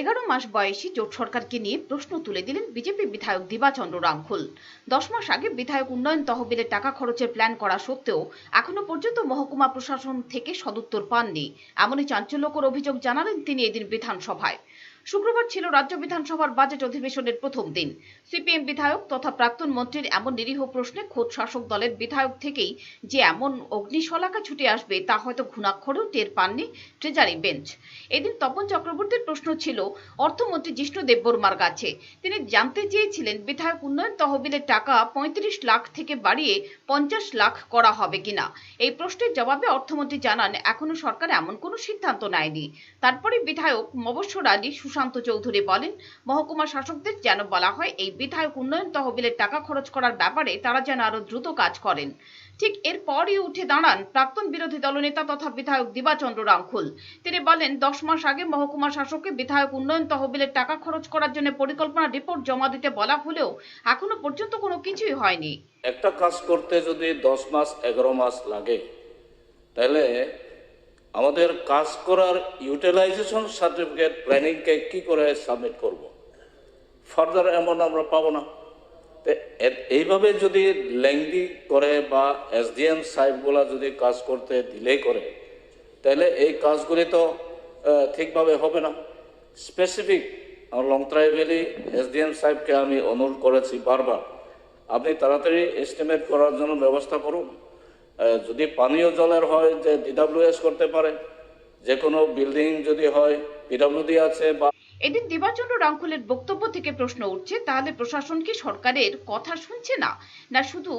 এগারো মাস বয়সী জোট সরকারকে নিয়ে প্রশ্ন তুলে দিলেন বিজেপি বিধায়ক দিবাচন্দ্র রামখুল। দশ মাস আগে বিধায়ক উন্নয়ন তহবিলে টাকা খরচের প্ল্যান করা সত্ত্বেও এখনও পর্যন্ত মহকুমা প্রশাসন থেকে সদুত্তর পাননি। এমনই চাঞ্চল্যকর অভিযোগ জানালেন তিনি এদিন বিধানসভায়। শুক্রবার ছিল রাজ্য বিধানসভার বাজেট অধিবেশনের প্রথম দিন। সিপিএম বিধায়ক তথা প্রাক্তন মন্ত্রীর এমন নিরীহ প্রশ্নে খোদ শাসক দলের বিধায়ক থেকেই যে এমন অগ্নিশলাকা ছুটে আসবে তা হয়তো ঘুণাক্ষরেও টের পাননি ট্রেজারি বেঞ্চ। এদিন তপন চক্রবর্তীর প্রশ্ন ছিল, অর্থমন্ত্রী জিষ্ণু দেববর্মার কাছে। তিনি জানতে চেয়েছিলেন, বিধায়ক উন্নয়ন তহবিলের টাকা পঁয়ত্রিশ লাখ থেকে বাড়িয়ে পঞ্চাশ লাখ করা হবে কিনা। এই প্রশ্নের জবাবে অর্থমন্ত্রী জানান, এখনও সরকার এমন কোনো সিদ্ধান্ত নেয়নি। তারপরে বিধায়ক আলী সুশান্ত চৌধুরী বলেন, মহকুমা শাসকদের যেন বলা হয় এই বিধায়ক উন্নয়ন তহবিলের টাকা খরচ করার ব্যাপারে তারা যেন আরও দ্রুত কাজ করেন। ঠিক এরপরই উঠে দাঁড়ান প্রাক্তন বিরোধী দলনেতা তথা বিধায়ক দিবাচন্দ্র রামখুল। তিনি বলেন, দশ মাস আগে মহকুমা শাসককে বিধায়ক উন্নয়ন তহবিলের টাকা খরচ করার জন্য পরিকল্পনা রিপোর্ট জমা দিতে বলা হলেও এখনও পর্যন্ত কোনো কিছুই হয়নি। একটা কাজ করতে যদি দশ মাস, এগারো মাস লাগে, তাহলে আমাদের কাজ করার ইউটিলাইজেশন সার্টিফিকেট প্ল্যানিংকে কি করে সাবমিট করব? ফার্দার এমন আমরা পাবো না। এইভাবে যদি লেংদি করে বা এসডিএম সাহেবগুলা যদি কাজ করতে ডিলে করে, তাহলে এই কাজগুলি তো ঠিকভাবে হবে না। স্পেসিফিক আমার লংত্রাই ভ্যালি এসডিএম সাহেবকে আমি অনুরোধ করেছি বারবার। আপনি তাড়াতাড়ি এস্টিমেট করার জন্য ব্যবস্থা করুন। যদি পানীয় জলের হয়, যে ডিডাব্লিউএস করতে পারে, যে কোনো বিল্ডিং যদি হয় পিডাব্লিউডি আছে বা এদিন দিবাচন্দ্র রাঙ্কুলের বক্তব্য থেকে প্রশ্ন উঠছে, তাহলে প্রশাসন কি সরকারের কথা শুনছে না? না, শুধু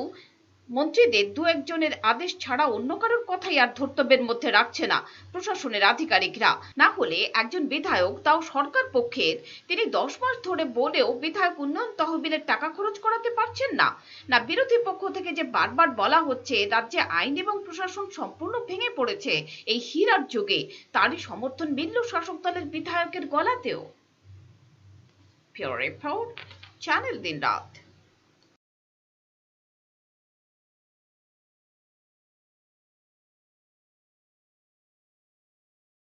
মন্ত্রীদের দু একজনের আদেশ ছাড়া অন্য কারোর কথাই আর ধর্তব্যের মধ্যে রাখছে না প্রশাসনের আধিকারিকরা। না হলে একজন বিধায়ক তাও সরকার পক্ষের তিনি দশ মাস ধরে বলেও বিধায়ক উন্নয়ন তহবিলের টাকা খরচ করাতে পারছেন না। না বিরোধী পক্ষ থেকে যে বারবার বলা হচ্ছে রাজ্যে আইন এবং প্রশাসন সম্পূর্ণ ভেঙে পড়েছে এই হীরার যুগে তারই সমর্থন মিলল শাসক দলের বিধায়কের গলাতেও। Report, চ্যানেল দিন রাত